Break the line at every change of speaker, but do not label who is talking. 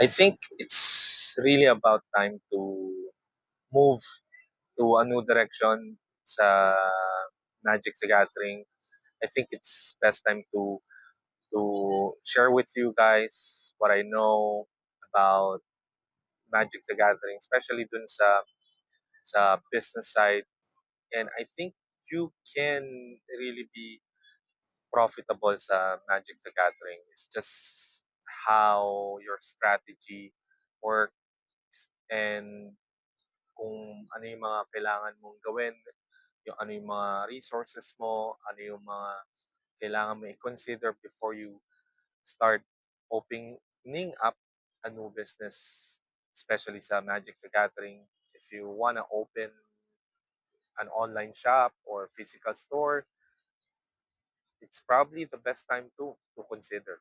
I think it's really about time to move to a new direction sa Magic the Gathering. I think it's best time to to share with you guys what I know about Magic the Gathering, especially dun sa sa business side. And I think you can really be profitable sa Magic the Gathering. It's just how your strategy works and kung ano yung mga kailangan mong gawin, yung ano yung mga resources mo, ano yung mga kailangan mo i-consider before you start opening up a new business, especially sa Magic the Gathering. If you wanna open an online shop or physical store, it's probably the best time to to consider.